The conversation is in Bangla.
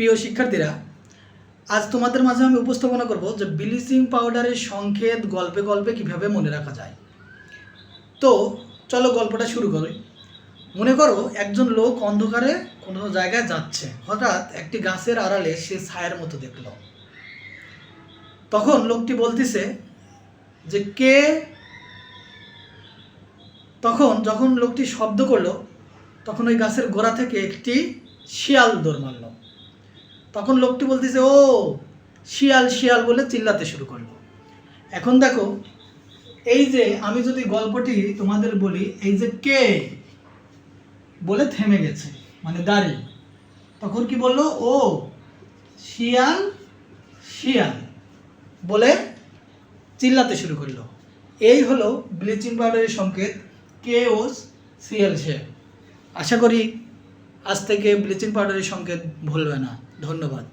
প্রিয় শিক্ষার্থীরা, আজ তোমাদের মাঝে আমি উপস্থাপনা করব যে ব্লিচিং পাউডারের সংকেত গল্পে গল্পে কীভাবে মনে রাখা যায়। তো চলো গল্পটা শুরু করি। মনে করো একজন লোক অন্ধকারে কোনো জায়গায় যাচ্ছে। হঠাৎ একটি গাছের আড়ালে সে ছায়ার মতো দেখল। তখন লোকটি বলতেছে যে, কে? তখন যখন লোকটি শব্দ করল, তখন ওই গাছের গোড়া থেকে একটি শিয়াল দৌড় মারল। তখন লোকটি বলতেছে, ও, শিয়াল শিয়াল বলে চিল্লাতে শুরু করল। এখন দেখো, এই যে আমি যদি গল্পটি তোমাদের বলি, এই যে কে বলে থেমে গেছে মানে দাঁড়িয়ে, তখন কি বলল, ও, শিয়াল শিয়াল বলে চিল্লাতে শুরু করল। এই হলো ব্লিচিং পাউডারের সংকেত, কে ও সিএল সে আশা করি আজ থেকে ব্লিচিং পাউডারের সংকেত ভুলবে না। ধন্যবাদ।